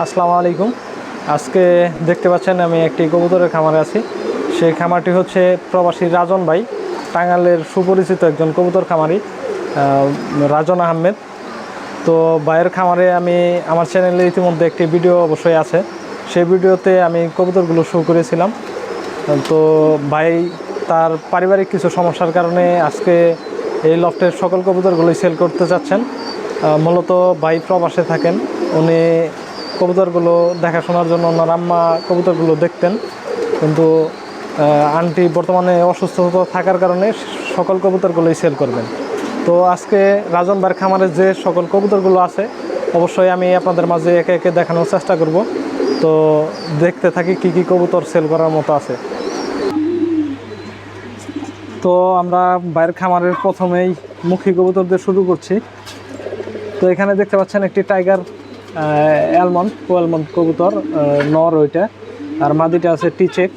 আসসালামু আলাইকুম। আজকে দেখতে পাচ্ছেন আমি একটি কবুতরের খামারে আছি। সেই খামারটি হচ্ছে প্রবাসী রাজন ভাই, টাঙ্গালের সুপরিচিত একজন কবুতর খামারি রাজন আহমেদ। তো ভাইয়ের খামারে আমি, আমার চ্যানেলে ইতিমধ্যে একটি ভিডিও অবশ্যই আছে। সেই ভিডিওতে আমি কবুতরগুলো শো করেছিলাম। তো ভাই, তার পারিবারিক কিছু সমস্যার কারণে আজকে এই লফটের সকল কবুতরগুলোই সেল করতে চাচ্ছেন। মূলত ভাই প্রবাসে থাকেন। উনি কবুতরগুলো দেখাশোনার জন্য ওনার আম্মা কবুতরগুলো দেখতেন। কিন্তু আন্টি বর্তমানে অসুস্থতা থাকার কারণে সকল কবুতরগুলোই সেল করবেন। তো আজকে রাজন ভাইয়ের খামারে যে সকল কবুতরগুলো আছে, অবশ্যই আমি আপনাদের মাঝে একে একে দেখানোর চেষ্টা করব। তো দেখতে থাকি কি কি কবুতর সেল করার মতো আছে। তো আমরা বাইরের খামারের প্রথমেই মুখী কবুতর দিয়ে শুরু করছি। তো এখানে দেখতে পাচ্ছেন একটি টাইগার অ্যালমন্ড কো কোয়ালমন্ড কবুতর নর ওইটা। আর মাদিটা আছে টিচেক।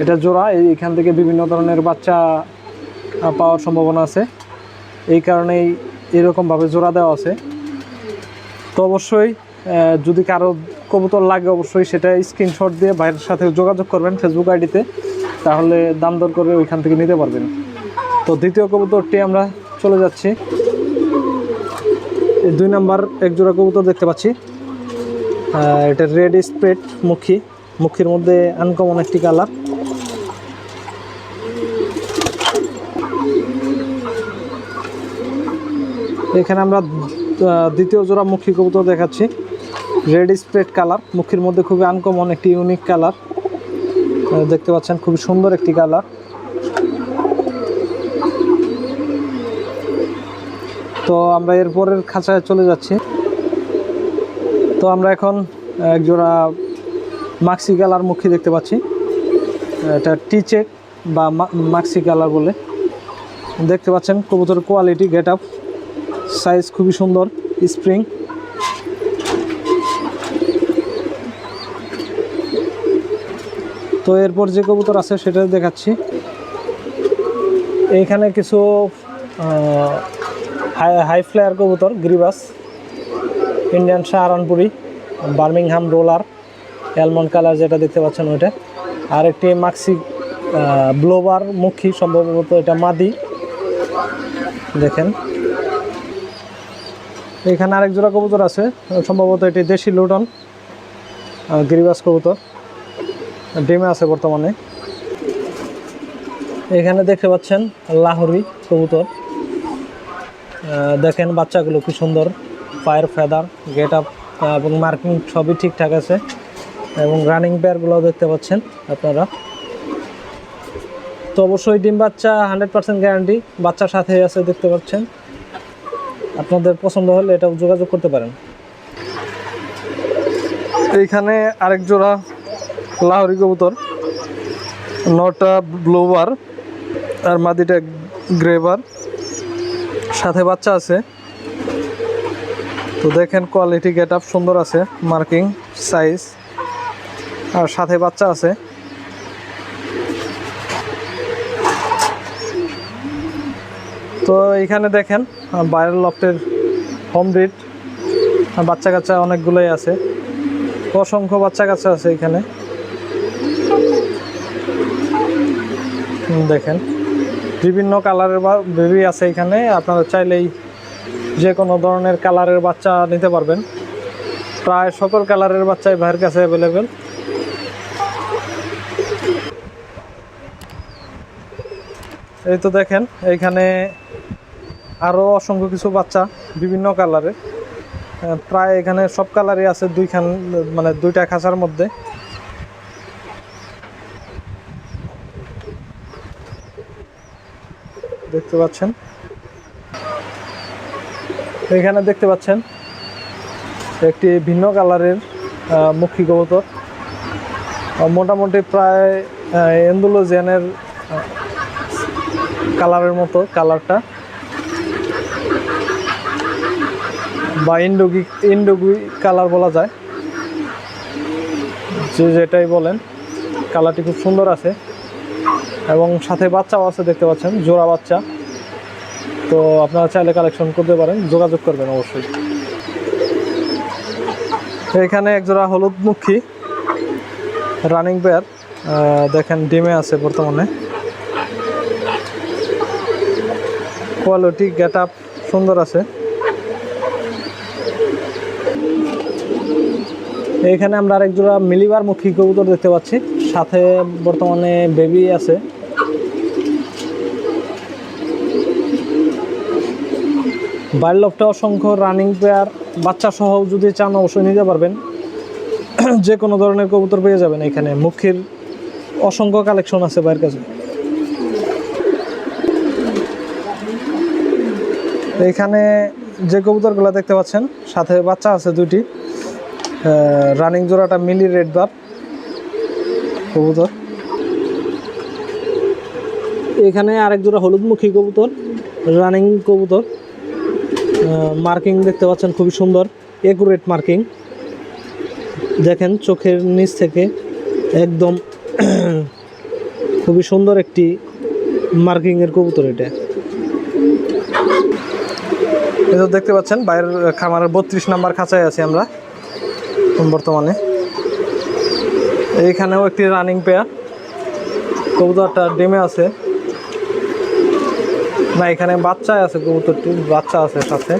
এটা জোড়া, এই- এখান থেকে বিভিন্ন ধরনের বাচ্চা পাওয়ার সম্ভাবনা আছে। এই কারণেই এরকমভাবে জোড়া দেওয়া আছে। তো অবশ্যই যদি কারও কবুতর লাগে, অবশ্যই সেটা স্ক্রিনশট দিয়ে বাইরের সাথে যোগাযোগ করবেন ফেসবুক আইডিতে। তাহলে দাম দর করে ওইখান থেকে নিতে পারবেন। তো দ্বিতীয় কবুতরটি আমরা চলে যাচ্ছি। দুই নাম্বার এক জোড়া কবুতর দেখতে পাচ্ছি। এটা রেড স্প্রেড মুখী। মুখীর মধ্যে আনকমন একটি কালার এখানে আমরা দ্বিতীয় জোড়া মুখী কবুতর দেখাচ্ছি। রেড স্প্রেড কালার মুখের মধ্যে খুবই আনকমন একটি ইউনিক কালার দেখতে পাচ্ছেন, খুবই সুন্দর একটি কালার তো আমরা এরপরের খাঁচায় চলে যাচ্ছি। তো আমরা এখন একজোড়া মাক্সি কালার মুখী দেখতে পাচ্ছি। এটা টিচেক বা মাক্সি কালার বলে। দেখতে পাচ্ছেন কবুতর কোয়ালিটি গেট আপ সাইজ খুবই সুন্দর স্প্রিং তো এরপর যে কবুতর আছে সেটা দেখাচ্ছি। এইখানে কিছু হাই ফ্লায়ার কবুতর, গ্রিবাস, Indian Saharanpuri, Birmingham roller, almond colour যেটা দেখতে পাচ্ছেন ওইটা। আর একটি মাক্সি ব্লোবার মুখী সম্ভবত এটা মাদি। দেখেন। এখানে আরেক জোড়া কবুতর আছে, সম্ভবত এটি দেশি লুটন গিরিবাস কবুতর। ডিমে আছে বর্তমানে। এখানে দেখতে পাচ্ছেন লাহোরি কবুতর। দেখেন বাচ্চাগুলো কি সুন্দর। পায়ের ফেদার গেট আপ এবং মার্কিং সবই ঠিকঠাক আছে। এবং রানিং পেয়ারগুলো দেখতে পাচ্ছেন আপনারা। তো অবশ্যই ডিম বাচ্চা হান্ড্রেড পার্সেন্ট গ্যারান্টি বাচ্চার সাথে আছে দেখতে পাচ্ছেন। আপনাদের পছন্দ হলে এটাও যোগাযোগ করতে পারেন। এইখানে আরেক জোড়া লাহোরি কবুতর, নটা ব্লোবার আর মাদিটা গ্রেভার সাথে বাচ্চা আছে। তো দেখেন কোয়ালিটি গেট আপ সুন্দর আছে মার্কিং সাইজ আর সাথে বাচ্চা আছে। তো এইখানে দেখেন বাইরের লফটের হোম ব্রিড বাচ্চা কাচ্চা অনেকগুলোই আছে। অসংখ্য বাচ্চা কাচ্চা আছে এখানে। দেখেন। বিভিন্ন কালারের বেবি আছে এখানে, আপনারা চাইলেই যে কোনো ধরনের কালারের বাচ্চা নিতে পারবেন। প্রায় সকল কালারের বাচ্চাই ভাইয়ের কাছে অ্যাভেলেবেল এই তো দেখেন, এইখানে আরও অসংখ্য কিছু বাচ্চা বিভিন্ন কালারের। প্রায় এখানে সব কালারই আছে দুইখান মানে দুইটা খাঁচার মধ্যে। দেখতে পাচ্ছেন। এখানে দেখতে পাচ্ছেন একটি ভিন্ন কালারের মুখী কবুতর। মোটামুটি প্রায় এন্দুলোজিয়ানের কালারের মতো কালারটা। বা ইন্ডোগি ইন্ডোগুই কালার বলা যায়। যে যেটাই বলেন, কালারটি খুব সুন্দর আছে। এবং সাথে বাচ্চাও আছে, দেখতে পাচ্ছেন, জোড়া বাচ্চা। তো আপনারা চাইলে কালেকশন করতে পারেন, যোগাযোগ করবেন অবশ্যই। এখানে একজোড়া হলুদ মুখী রানিং পেয়ার দেখেন ডিমে আছে বর্তমানে। কোয়ালিটি গেট আপ সুন্দর আছে। এখানে আমরা আরেক জোড়া মিলিবার মুখী কবুতর দেখতে পাচ্ছি। সাথে বর্তমানে বেবি আছে। বাইল্ডটা অসংখ্য রানিং পেয়ার বাচ্চা সহ যদি চান অবশ্যই নিতে পারবেন। যে কোনো ধরনের কবুতর পেয়ে যাবেন এখানে। মুখির অসংখ্য কালেকশন আছে বাইরের কাছে। এখানে যে কবুতরগুলো দেখতে পাচ্ছেন, সাথে বাচ্চা আছে দুটি রানিং জোড়াটা মিলি রেড বার কবুতর। এখানে আরেক জোড়া হলুদমুখী কবুতর রানিং কবুতর। মার্কিং দেখতে পাচ্ছেন, খুবই সুন্দর একুরেট মার্কিং। দেখেন, চোখের নিচ থেকে একদম খুবই সুন্দর একটি মার্কিংয়ের কবুতর এটা। যে দেখতে পাচ্ছেন, বাইরের খামারের বত্রিশ নাম্বার খাঁচায় আছি আমরা বর্তমানে। এইখানেও একটি রানিং পেয়ার কবুতরটা ডেমে আছে। না, এখানে বাচ্চায় আছে কবুতরটি বাচ্চা আছে সাথে।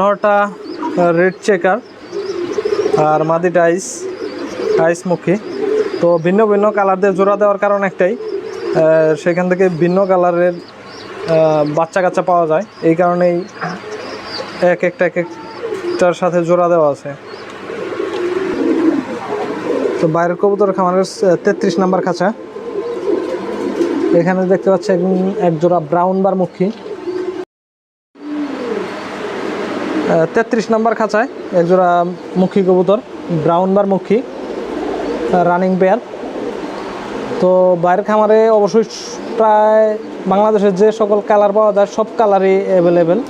নটা রেড চেকার আর মাদিটা আইস আইস মুখী তো ভিন্ন ভিন্ন কালার দিয়ে জোড়া দেওয়ার কারণ একটাই সেখান থেকে ভিন্ন কালারের বাচ্চা কাচ্চা পাওয়া যায়। এই কারণেই এক একটা, এক একটার সাথে জোড়া দেওয়া আছে। তো বাইরের কবুতর খামারের তেত্রিশ নাম্বার খাঁচা। এখানে দেখতে পাচ্ছি এক- জোড়া ব্রাউন বার মুখী তেত্রিশ নাম্বার খাঁচায় এক জোড়া মুখী কবুতর, ব্রাউন বার মুখী রানিং পেয়ার তো বাইরের খামারে অবশ্যই প্রায় বাংলাদেশের যে সকল কালার পাওয়া যায় সব কালারই অ্যাভেলেবেল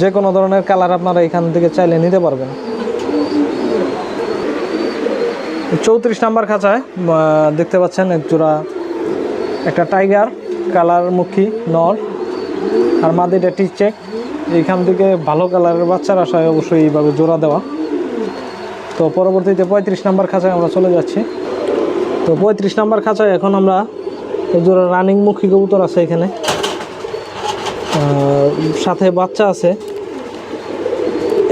যে কোনো ধরনের কালার আপনারা এখান থেকে চাইলে নিতে পারবেন। চৌত্রিশ নাম্বার খাঁচায় দেখতে পাচ্ছেন এক জোড়া একটা টাইগার কালার মুখী নর আর মাদিটা টিচেক এইখান থেকে ভালো কালারের বাচ্চার আশায় অবশ্যই এইভাবে জোড়া দেওয়া। তো পরবর্তীতে পঁয়ত্রিশ নাম্বার খাঁচায় আমরা চলে যাচ্ছি। তো পঁয়ত্রিশ নাম্বার খাঁচায় এখন আমরা জোড়া রানিং মুখী কবুতর আছে এখানে। সাথে বাচ্চা আছে।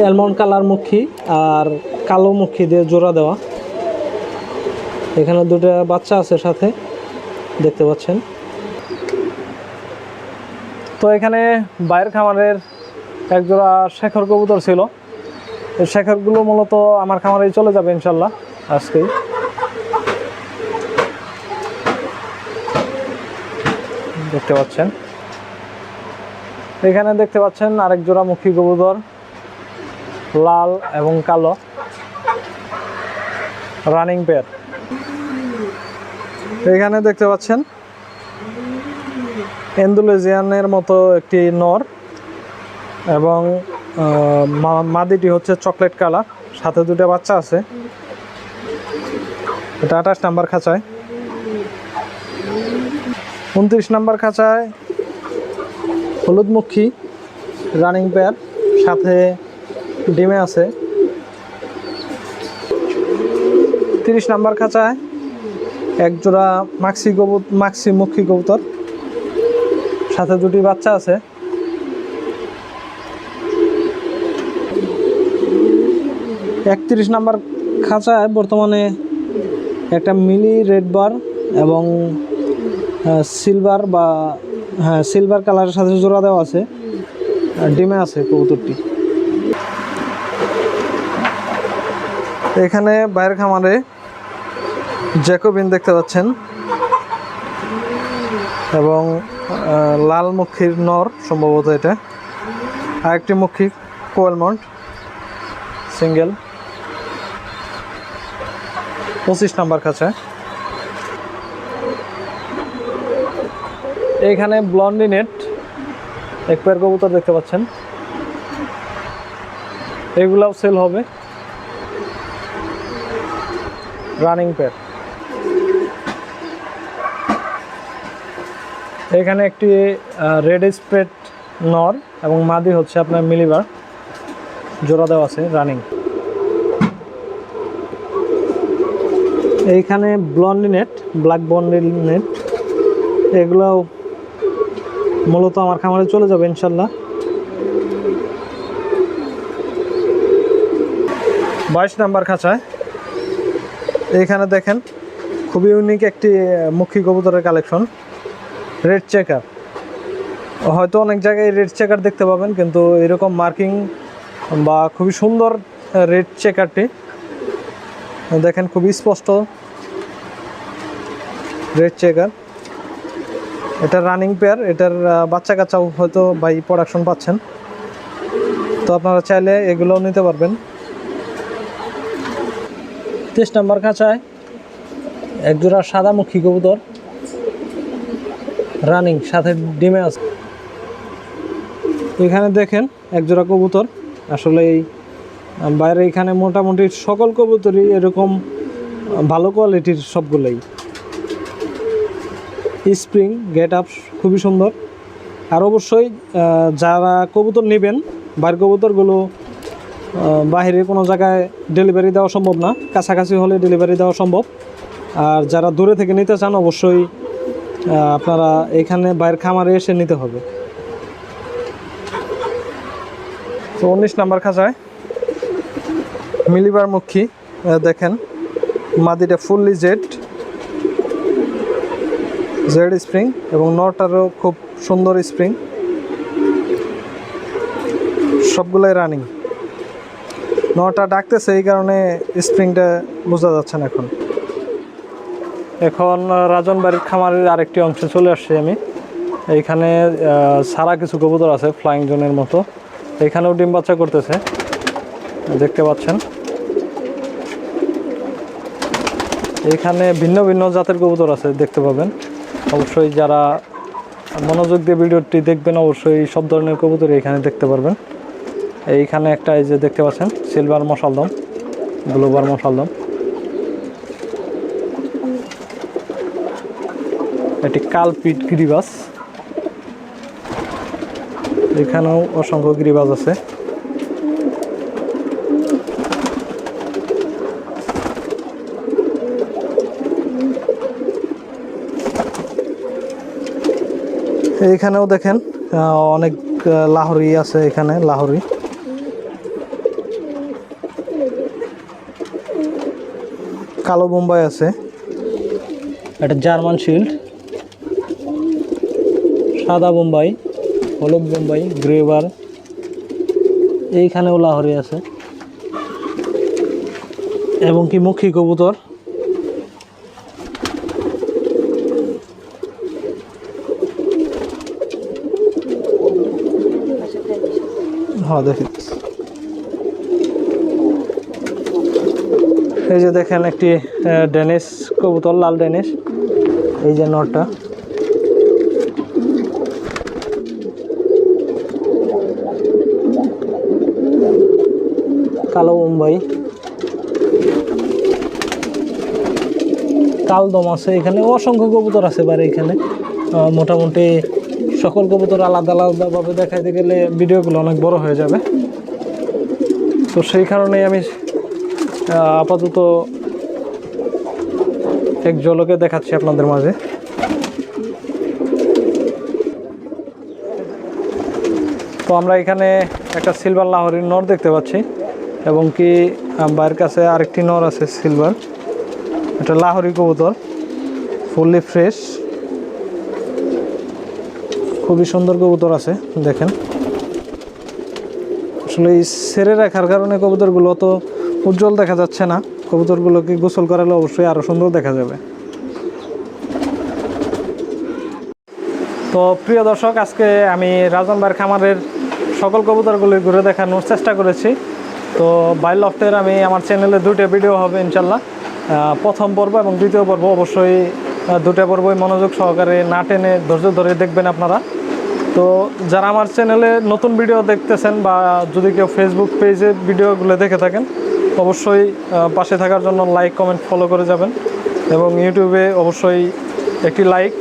অ্যালমন্ড কালার মুখী আর কালো মুখী দিয়ে জোড়া দেওয়া। এখানে দুটো বাচ্চা আছে সাথে। দেখতে পাচ্ছেন। তো এখানে বাইরের খামারের একজোড়া শেখর কবুতর ছিল। শেখরগুলো মূলত আমার খামারেই চলে যাবে ইনশাল্লাহ আজকেই। দেখতে পাচ্ছেন। এখানে দেখতে পাচ্ছেন আরেক জোড়া মুখী কবুতর, লাল এবং কালো। রানিং পেয়ার এখানে দেখতে পাচ্ছেন এন্ডোলেজিয়ানের মতো একটি নর এবং মাদিটি হচ্ছে চকলেট কালার। সাথে দুটো বাচ্চা আছে। এটা আঠাশ নাম্বার খাঁচায়। উনত্রিশ নাম্বার খাঁচায় হলুদমুখী রানিং পেয়ার সাথে ডিমে আছে। তিরিশ নাম্বার খাঁচায় এক জোড়া মাক্সি কবুত মাক্সি মুখী কবুতর। সাথে দুটি বাচ্চা আছে। একত্রিশ নাম্বার খাঁচায় বর্তমানে একটা মিলি রেড বার এবং সিলভার বা হ্যাঁ সিলভার কালারের সাথে জোড়া দেওয়া আছে। ডিমে আছে কবুতরটি। এখানে বাইরের খামারে জ্যাকোবিন দেখতে পাচ্ছেন। এবং লাল মুখীর নর সম্ভবত এটা। আরেকটি মুখী কোয়েলমন্ট সিঙ্গেল। পঁচিশ নাম্বার কাছে। এইখানে ব্লন্ডি নেট এক পেয়ার কবুতর দেখতে পাচ্ছেন। এগুলাও সেল হবে। Running pair. এখানে একটি রেড স্প্রেড নর এবং মাদি হচ্ছে আপনার মিলিবার। জোড়া দেওয়া আছে, রানিং। এইখানে blondinette, black blondinette. এগুলো মূলত আমার খামারে চলে যাবে, ইনশাল্লাহ। বাইশ নাম্বার খাঁচায়। এইখানে দেখেন, খুবই ইউনিক একটি মুখী কবুতরের কালেকশন রেড চেকার। হয়তো অনেক জায়গায় রেড চেকার দেখতে পাবেন, কিন্তু এরকম মার্কিং বা খুবই সুন্দর রেড চেকারটি, দেখেন খুবই স্পষ্ট। Red checker. এটা রানিং পেয়ার, এটার বাচ্চা কাচ্চাও হয়তো ভাই প্রোডাকশন পাচ্ছেন। তো আপনারা চাইলে এগুলোও নিতে পারবেন। তেইশ নাম্বার খাঁচায় একজোড়া সাদামুখী কবুতর। রানিং সাথে ডিমে আছে। এখানে দেখেন একজোড়া কবুতর। আসলে এই বাইরে এখানে মোটামুটি সকল কবুতরই এরকম ভালো কোয়ালিটির সবগুলোই। স্প্রিং গেট আপ খুবই সুন্দর। আর অবশ্যই যারা কবুতর নেবেন, বাইরের কবুতরগুলো বাইরে কোনো জায়গায় ডেলিভারি দেওয়া সম্ভব না। কাছাকাছি হলে ডেলিভারি দেওয়া সম্ভব। আর যারা দূরে থেকে নিতে চান, অবশ্যই আপনারা এখানে বাইরের খামারে এসে নিতে হবে। তো উনিশ নাম্বার খাঁচায় মিলিবার মুখী দেখেন, মাদিটা ফুললি জেড জেড স্প্রিং এবং নটারও খুব সুন্দর স্প্রিং সবগুলোই রানিং নটা ডাকতেছে, এই কারণে স্প্রিংটা বোঝা যাচ্ছে না এখন। এখন রাজন বাড়ির খামারের আরেকটি অংশে চলে আসছি আমি। এইখানে সারা কিছু কবুতর আছে ফ্লাইং জোনের মতো। এখানেও ডিম বাচ্চা করতেছে, দেখতে পাচ্ছেন। এখানে ভিন্ন ভিন্ন জাতের কবুতর আছে, দেখতে পাবেন। অবশ্যই যারা মনোযোগ দিয়ে ভিডিওটি দেখবেন, অবশ্যই সব ধরনের কবুতর এখানে দেখতে পারবেন। এইখানে একটা এই যে দেখতে পাচ্ছেন সিলভার মশালদম গ্লোবার মশালদম। এটি কালপিট গিরিবাস এখানেও অসংখ্য গিরিবাজ আছে। এইখানেও দেখেন অনেক লাহোরি আছে এখানে, লাহরি। কালো বোম্বাই আছে। এটা জার্মান শিল্ড। সাদা বোম্বাই, হলুদ বোম্বাই গ্রেবার এইখানেও লাহোরি আছে। এবং কি মুখী কবুতর। হ্যাঁ দেখি। এই যে দেখেন একটি ডেনিস কবুতর, লাল ডেনিস এই যে নটটা। কালো মুম্বাই কালদম আছে এখানে, অসংখ্য কবুতর আছে বারে এখানে। মোটামুটি সকল কবুতর আলাদা আলাদাভাবে দেখাইতে গেলে ভিডিওগুলো অনেক বড় হয়ে যাবে। তো সেই কারণেই আমি আপাতত এক জলকে দেখাচ্ছি আপনাদের মাঝে। তো আমরা এখানে একটা সিলভার লাহোরির নর দেখতে পাচ্ছি। এবং কি বাইরের কাছে আরেকটি নর আছে সিলভার এটা লাহরি কবুতর ফুললি ফ্রেশ খুবই সুন্দর কবুতর আছে, দেখেন। আসলে এই সেরে রাখার কারণে কবুতরগুলো অত উজ্জ্বল দেখা যাচ্ছে না। কবুতরগুলোকে গোসল করালে অবশ্যই আরও সুন্দর দেখা যাবে। তো প্রিয় দর্শক, আজকে আমি রাজনবার খামারের সকল কবুতরগুলি ঘুরে দেখানোর চেষ্টা করেছি। তো বাইল লফটের আমি আমার চ্যানেলে দুটো ভিডিও হবে ইনশাল্লাহ। প্রথম পর্ব এবং দ্বিতীয় পর্ব অবশ্যই দুটো পর্বই মনোযোগ সহকারে না টেনে ধৈর্য ধরে দেখবেন আপনারা। তো যারা আমার চ্যানেলে নতুন ভিডিও দেখতেছেন বা যদি কেউ ফেসবুক পেজে ভিডিওগুলো দেখে থাকেন, অবশ্যই পাশে থাকার জন্য লাইক কমেন্ট ফলো করে যাবেন এবং ইউটিউবে অবশ্যই একটি লাইক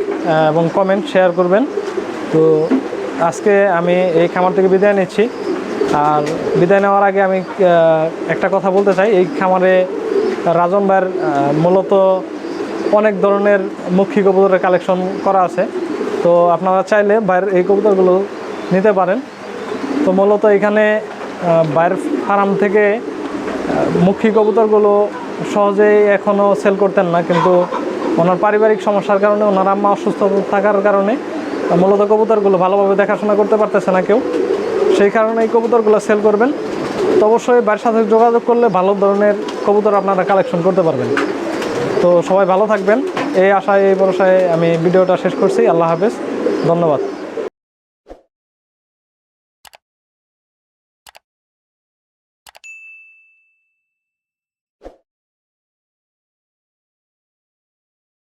এবং কমেন্ট শেয়ার করবেন। তো আজকে আমি এই খামার থেকে বিদায় নিচ্ছি। আর বিদায় নেওয়ার আগে আমি একটা কথা বলতে চাই। এই খামারে রাজন ভাইয়ের মূলত অনেক ধরনের মুখী কবুতরের কালেকশন করা আছে। তো আপনারা চাইলে বাইরের এই কবুতরগুলো নিতে পারেন। তো মূলত এখানে বাইরের ফার্ম থেকে মুখী কবুতরগুলো সহজেই এখনও সেল করতেন না, কিন্তু ওনার পারিবারিক সমস্যার কারণে, ওনার আম্মা অসুস্থ থাকার কারণে মূলত কবুতরগুলো ভালোভাবে দেখাশোনা করতে পারতেছে না কেউ। সেই কারণে এই কবুতরগুলো সেল করবেন। তো অবশ্যই বাড়ির সাথে যোগাযোগ করলে ভালো ধরনের কবুতর আপনারা কালেকশন করতে পারবেন। তো সবাই ভালো থাকবেন। এই আশায়, এই ভরসায় আমি ভিডিওটা শেষ করছি। আল্লাহ হাফেজ। ধন্যবাদ।